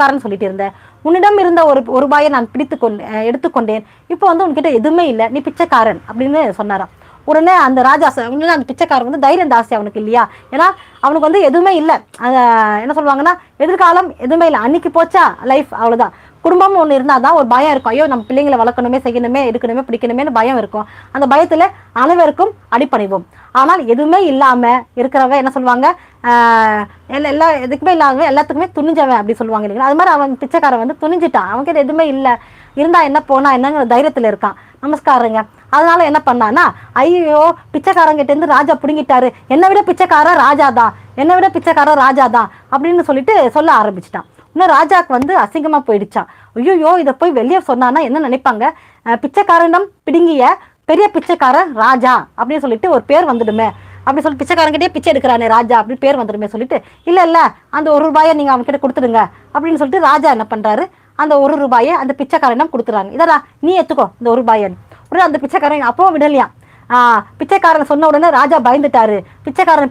காரன் சொல்லிட்டு இருந்த. உன்னிடம் இருந்த ஒரு ஒரு ரூபாயை நான் பிடித்து கொண்டு எடுத்துக்கொண்டேன். இப்போ வந்து உன்கிட்ட எதுவுமே இல்லை. நீ பிச்சைக்காரன் அப்படின்னு சொன்னாராம். உடனே அந்த ராஜா உடனே அந்த பிச்சைக்காரன் வந்து தைரியம் ஜாஸ்தி அவனுக்கு இல்லையா? ஏன்னா அவனுக்கு வந்து எதுவுமே இல்லை. என்ன சொல்லுவாங்கன்னா எதிர்காலம் எதுவுமே இல்லை. அன்னைக்கு போச்சா? லைஃப் அவ்வளோதான் குடும்பம் ஒன்று இருந்தால் தான் ஒரு பயம் இருக்கும். ஐயோ நம்ம பிள்ளைங்களை வளர்க்கணுமே செய்யணுமே எடுக்கணுமே பிடிக்கணுமேனு பயம் இருக்கும். அந்த பயத்தில் அனைவருக்கும் அடிப்பணிவோம். ஆனால் எதுவுமே இல்லாமல் இருக்கிறவங்க என்ன சொல்லுவாங்க ஆஹ் எல்லா எல்லா எதுக்குமே இல்லாதவன் எல்லாத்துக்குமே துணிஞ்சவன் அப்படி சொல்லுவாங்க இல்லைங்களா? அது மாதிரி அவன் பிச்சைக்காரன் வந்து துணிஞ்சிட்டான். அவன்கிட்ட எதுவுமே இல்லை. இருந்தா என்ன போனா என்னங்கிற தைரியத்தில் இருக்கான். நமஸ்காரங்க. அதனால என்ன பண்ணானா ஐயோ பிச்சைக்காரங்கிட்ட இருந்து ராஜா பிடுங்கிட்டாரு. என்னை விட பிச்சைக்காரன் ராஜா தான். என்னை விட பிச்சைக்காரன் ராஜா தான் அப்படின்னு சொல்லிட்டு சொல்ல ஆரம்பிச்சிட்டான். இன்னும் ராஜாக்கு வந்து அசிங்கமா போயிடுச்சான். ஐயோ இதை போய் வெளியே சொன்னானா என்ன நினைப்பாங்க? பிச்சைக்காரனிடம் பிடுங்கிய பெரிய பிச்சைக்காரன் ராஜா அப்படின்னு சொல்லிட்டு ஒரு பேர் வந்துடுமே. அப்படின்னு சொல்லி பிச்சைக்காரங்கிட்டே பிச்சை எடுக்கிறானே ராஜா அப்படின்னு பேர் வந்துடுமே சொல்லிட்டு இல்ல இல்ல அந்த ஒரு ரூபாயை நீங்க அவன்கிட்ட கொடுத்துடுங்க. அப்படின்னு சொல்லிட்டு ராஜா என்ன பண்றாரு? அந்த ஒரு ரூபாயை அந்த பிச்சைக்காரனிடம் கொடுத்துறாங்க. இதடா நீ எடுத்துக்கோ இந்த ஒரு ரூபாயன் உடனே அந்த பிச்சைக்காரன் அப்பவும் விடலையா ஆஹ் பிச்சைக்காரன் சொன்ன உடனே ராஜா பயந்துட்டாரு. பிச்சைக்காரன்